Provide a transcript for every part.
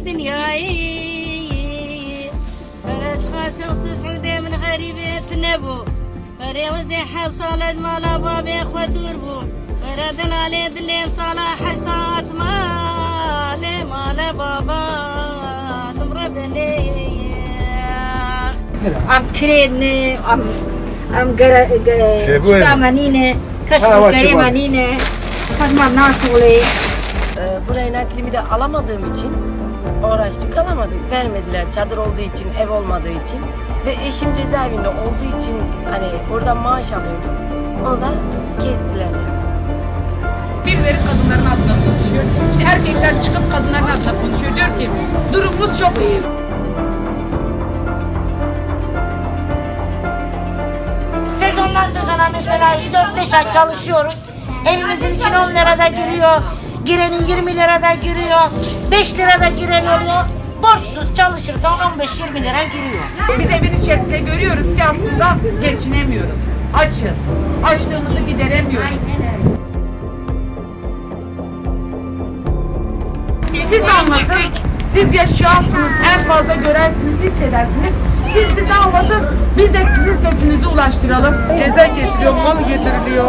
دنياي فرج خاشم سعودي من غريبة نبو فري وزيحة وصالة مالا بابي خدور بو فردنا علي دليم صلاح حشتات مالي مالا بابا نمربني am krene, am am gara Şey bu gara manine, Ha, kaşmir var, gare çıkar. manine, kaşmar nasule. Ee, buraya naklimi de alamadığım için uğraştık alamadık. Vermediler çadır olduğu için, ev olmadığı için. Ve eşim cezaevinde olduğu için hani oradan maaş alıyordu. Onu da kestiler yani. Birileri kadınların adına konuşuyor. İşte erkekler çıkıp kadınların adına konuşuyor. Diyor ki durumumuz çok iyi. Sezondan sezona mesela 4-5 ay çalışıyoruz. Evimizin içine 10 lirada giriyor. Girenin 20 lirada giriyor. 5 lirada giren oluyor. Borçsuz çalışırsan 15-20 lira giriyor. Biz evin içerisinde görüyoruz ki aslında geçinemiyoruz. Açız. Açlığımızı gideremiyoruz. Siz anlatın. Siz yaşayansınız, en fazla görersiniz, hissedersiniz. Siz bize anlatın, biz de sizin sesinizi ulaştıralım. ceza kesiliyor, mal getiriliyor.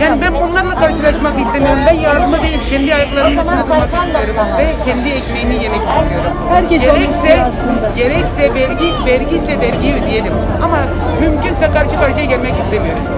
Yani ben bunlarla karşılaşmak istemiyorum. Ben yardıma değil, kendi ayaklarımın durmak istiyorum. Ve kendi ekmeğimi yemek istiyorum. gerekse, gerekse vergi, vergi ise vergiyi ödeyelim. Ama mümkünse karşı karşıya gelmek istemiyoruz.